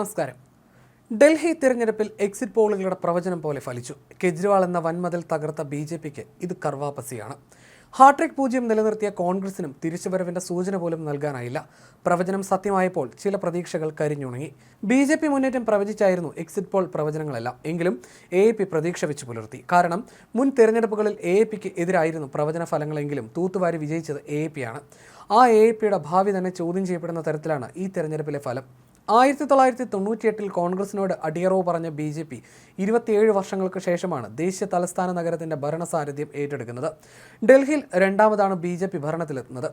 നമസ്കാരം. ഡൽഹി തിരഞ്ഞെടുപ്പിൽ എക്സിറ്റ് പോളുകളുടെ പ്രവചനം പോലെ ഫലിച്ചു. കെജ്രിവാൾ എന്ന വൻമതിൽ തകർത്ത ബി ജെ പിക്ക് ഇത് കർവാപ്പസിയാണ്. ഹാട്രിക് പൂജ്യം നിലനിർത്തിയ കോൺഗ്രസിനും തിരിച്ചുവരവിന്റെ സൂചന പോലും നൽകാനായില്ല. പ്രവചനം സത്യമായപ്പോൾ ചില പ്രതീക്ഷകൾ കരിഞ്ഞുണങ്ങി. ബി ജെ പി മുന്നേറ്റം പ്രവചിച്ചായിരുന്നു എക്സിറ്റ് പോൾ പ്രവചനങ്ങളെല്ലാം. എങ്കിലും എ എ പി പ്രതീക്ഷ വെച്ച് പുലർത്തി. കാരണം മുൻ തിരഞ്ഞെടുപ്പുകളിൽ എ എ പിക്ക് എതിരായിരുന്നു പ്രവചന ഫലങ്ങളെങ്കിലും തൂത്തുവാരി വിജയിച്ചത് എ പി ആണ്. ആ എ എ പിയുടെ ഭാവി തന്നെ ചോദ്യം ചെയ്യപ്പെടുന്ന തരത്തിലാണ് ഈ തെരഞ്ഞെടുപ്പിലെ ഫലം. ആയിരത്തി തൊള്ളായിരത്തി തൊണ്ണൂറ്റിയെട്ടിൽ കോൺഗ്രസിനോട് അടിയറവ് പറഞ്ഞ ബി ജെ പി ഇരുപത്തിയേഴ് വർഷങ്ങൾക്ക് ശേഷമാണ് ദേശീയ തലസ്ഥാന നഗരത്തിന്റെ ഭരണസാരഥ്യം ഏറ്റെടുക്കുന്നത്. ഡൽഹിയിൽ രണ്ടാമതാണ് ബി ജെ പി ഭരണത്തിലെത്തുന്നത്.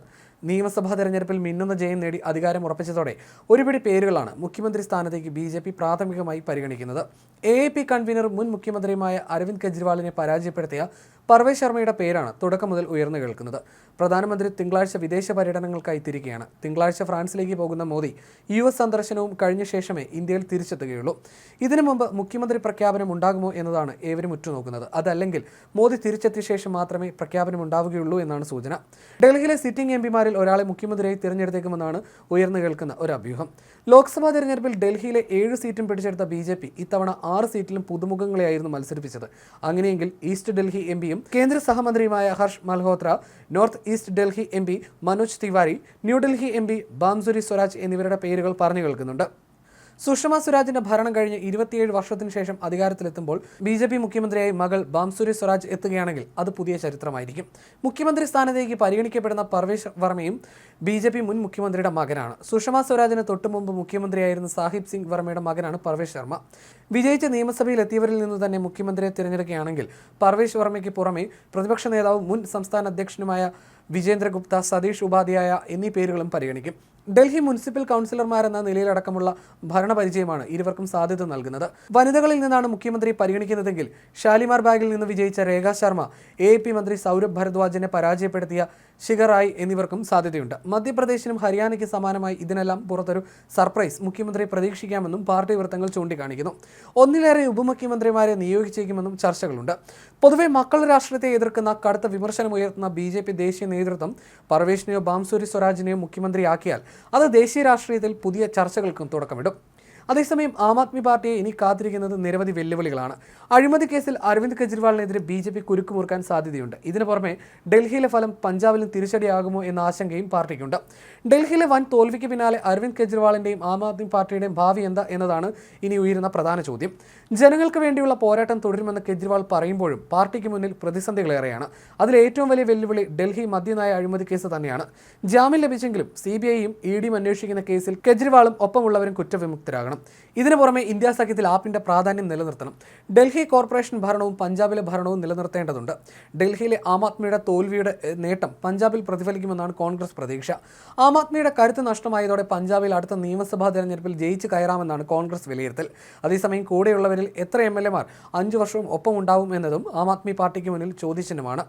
നിയമസഭാ തെരഞ്ഞെടുപ്പിൽ മിന്നുന്ന ജയം നേടി അധികാരം ഉറപ്പിച്ചതോടെ ഒരുപിടി പേരുകളാണ് മുഖ്യമന്ത്രി സ്ഥാനത്തേക്ക് ബി ജെ പി പ്രാഥമികമായി പരിഗണിക്കുന്നത്. എ എ പി കൺവീനർ മുൻ മുഖ്യമന്ത്രിയുമായ അരവിന്ദ് കെജ്രിവാളിനെ പരാജയപ്പെടുത്തിയ പർവേശ് ശർമ്മയുടെ പേരാണ് തുടക്കം മുതൽ ഉയർന്നു കേൾക്കുന്നത്. പ്രധാനമന്ത്രി തിങ്കളാഴ്ച വിദേശ പര്യടനങ്ങൾക്കായി തിരികെയാണ്. തിങ്കളാഴ്ച ഫ്രാൻസിലേക്ക് പോകുന്ന മോദി യു എസ് സന്ദർശനവും കഴിഞ്ഞ ശേഷമേ ഇന്ത്യയിൽ തിരിച്ചെത്തുകയുള്ളൂ. ഇതിനു മുമ്പ് മുഖ്യമന്ത്രി പ്രഖ്യാപനം ഉണ്ടാകുമോ എന്നതാണ് ഏവരും ഉറ്റുനോക്കുന്നത്. അതല്ലെങ്കിൽ മോദി തിരിച്ചെത്തിയ ശേഷം മാത്രമേ പ്രഖ്യാപനം ഉണ്ടാവുകയുള്ളൂ എന്നാണ് സൂചന. ഡൽഹിയിലെ സിറ്റിംഗ് എം പിമാരിൽ ഒരാളെ മുഖ്യമന്ത്രിയായി തിരഞ്ഞെടുത്തേക്കുമെന്നാണ് ഉയർന്നു കേൾക്കുന്ന ഒരു അഭ്യൂഹം. ലോക്സഭാ തെരഞ്ഞെടുപ്പിൽ ഡൽഹിയിലെ ഏഴ് സീറ്റും പിടിച്ചെടുത്ത ബി ജെ പി ഇത്തവണ ആറ് സീറ്റിലും പുതുമുഖങ്ങളെയായിരുന്നു മത്സരിപ്പിച്ചത്. അങ്ങനെയെങ്കിൽ ഈസ്റ്റ് ഡൽഹി എം പിയും കേന്ദ്ര സഹമന്ത്രിയുമായ Harsh Malhotra north east Delhi M P Manoj Tiwari New Delhi M P Bansuri Swaraj എന്നിവരുടെ പേരുകൾ പറഞ്ഞു കേൾക്കുന്നുണ്ട് സുഷമ സ്വരാജിന്റെ ഭരണം കഴിഞ്ഞ് ഇരുപത്തിയേഴ് വർഷത്തിന് ശേഷം അധികാരത്തിലെത്തുമ്പോൾ ബി ജെ പി മുഖ്യമന്ത്രിയായി മകൾ ബാംസുരി സ്വരാജ് എത്തുകയാണെങ്കിൽ അത് പുതിയ ചരിത്രമായിരിക്കും. മുഖ്യമന്ത്രി സ്ഥാനത്തേക്ക് പരിഗണിക്കപ്പെടുന്ന പർവേഷ് വർമ്മയും ബി ജെ പി മുൻ മുഖ്യമന്ത്രിയുടെ മകനാണ്. സുഷമ സ്വരാജിന് തൊട്ടു മുമ്പ് മുഖ്യമന്ത്രിയായിരുന്ന സാഹിബ് സിംഗ് വർമ്മയുടെ മകനാണ് പർവേഷ് ശർമ്മ വിജയിച്ച നിയമസഭയിൽ എത്തിയവരിൽ നിന്ന് തന്നെ മുഖ്യമന്ത്രിയെ തിരഞ്ഞെടുക്കുകയാണെങ്കിൽ പർവേഷ് വർമ്മയ്ക്ക് പുറമെ പ്രതിപക്ഷ നേതാവും മുൻ സംസ്ഥാന അധ്യക്ഷനുമായ വിജേന്ദ്ര ഗുപ്ത സതീഷ് ഉപാധ്യായ എന്നീ പേരുകളും പരിഗണിക്കും. ഡൽഹി മുനിസിപ്പൽ കൗൺസിലർമാരെന്ന നിലയിലടക്കമുള്ള ഭരണപരിചയമാണ് ഇരുവർക്കും സാധ്യത നൽകുന്നത്. വനിതകളിൽ നിന്നാണ് മുഖ്യമന്ത്രി പരിഗണിക്കുന്നതെങ്കിൽ ഷാലിമാർ ബാഗിൽ നിന്ന് വിജയിച്ച രേഖാ ശർമ്മ എ പി മന്ത്രി സൗരഭ് ഭരദ്വാജിനെ പരാജയപ്പെടുത്തിയ ശിഖറായി എന്നിവർക്കും സാധ്യതയുണ്ട്. മധ്യപ്രദേശിനും ഹരിയാനയ്ക്ക് സമാനമായി ഇതിനെല്ലാം പുറത്തൊരു സർപ്രൈസ് മുഖ്യമന്ത്രി പ്രതീക്ഷിക്കാമെന്നും പാർട്ടി വൃത്തങ്ങൾ ചൂണ്ടിക്കാണിക്കുന്നു. ഒന്നിലേറെ ഉപമുഖ്യമന്ത്രിമാരെ നിയോഗിച്ചേക്കുമെന്നും ചർച്ചകളുണ്ട്. പൊതുവെ മക്കൾ രാഷ്ട്രീയത്തെ എതിർക്കുന്ന കടുത്ത വിമർശനമുയർത്തുന്ന ബി ജെ പി ദേശീയ നേതൃത്വം പർവേഷിനെയോ ബാംസൂരി സ്വരാജിനെയോ മുഖ്യമന്ത്രിയാക്കിയാൽ അത് ദേശീയ രാഷ്ട്രീയത്തിൽ പുതിയ ചർച്ചകൾക്കും തുടക്കമിടും അതേസമയം ആം ആദ്മി പാർട്ടിയെ ഇനി കാത്തിരിക്കുന്നത് നിരവധി വെല്ലുവിളികളാണ്. അഴിമതി കേസിൽ അരവിന്ദ് കെജ്രിവാളിനെതിരെ ബി ജെ പി കുരുക്കുമുറുക്കാൻ സാധ്യതയുണ്ട്. ഇതിനു പുറമെ ഡൽഹിയിലെ ഫലം പഞ്ചാബിലും തിരിച്ചടിയാകുമോ എന്ന ആശങ്കയും പാർട്ടിക്കുണ്ട്. ഡൽഹിയിലെ വൻ തോൽവിക്ക് പിന്നാലെ അരവിന്ദ് കെജ്രിവാളിന്റെയും ആം ആദ്മി പാർട്ടിയുടെയും ഭാവി എന്താ എന്നതാണ് ഇനി ഉയരുന്ന പ്രധാന ചോദ്യം. ജനങ്ങൾക്ക് വേണ്ടിയുള്ള പോരാട്ടം തുടരുമെന്ന് കെജ്രിവാൾ പറയുമ്പോഴും പാർട്ടിക്ക് മുന്നിൽ പ്രതിസന്ധികളേറെയാണ്. അതിൽ ഏറ്റവും വലിയ വെല്ലുവിളി ഡൽഹി മദ്യനായ അഴിമതി കേസ് തന്നെയാണ്. ജാമ്യം ലഭിച്ചെങ്കിലും സി ബി ഐയും ഇ ഡിയും അന്വേഷിക്കുന്ന കേസിൽ കെജ്രിവാളും ഒപ്പമുള്ളവരും കുറ്റവിമുക്തരാകണം. ഇതിനു പുറമെ ഇന്ത്യ സഖ്യത്തിൽ ആപ്പിന്റെ പ്രാധാന്യം നിലനിർത്തണം. ഡൽഹി കോർപ്പറേഷൻ ഭരണവും പഞ്ചാബിലെ ഭരണവും നിലനിർത്തേണ്ടതുണ്ട്. ഡൽഹിയിലെ ആം ആദ്മിയുടെ തോൽവിയുടെ നേട്ടം പഞ്ചാബിൽ പ്രതിഫലിക്കുമെന്നാണ് കോൺഗ്രസ് പ്രതീക്ഷ. ആം ആദ്മിയുടെ കരുത്ത് നഷ്ടമായതോടെ പഞ്ചാബിൽ അടുത്ത നിയമസഭാ തെരഞ്ഞെടുപ്പിൽ ജയിച്ച് കയറാമെന്നാണ് കോൺഗ്രസ് വിലയിരുത്തൽ. അതേസമയം കൂടെയുള്ളവരിൽ എത്ര എം എൽ എമാർ അഞ്ചു വർഷവും ഒപ്പമുണ്ടാവും എന്നതും ആം ആദ്മി പാർട്ടിക്ക് മുന്നിൽ ചോദ്യചിഹ്നമാണ്.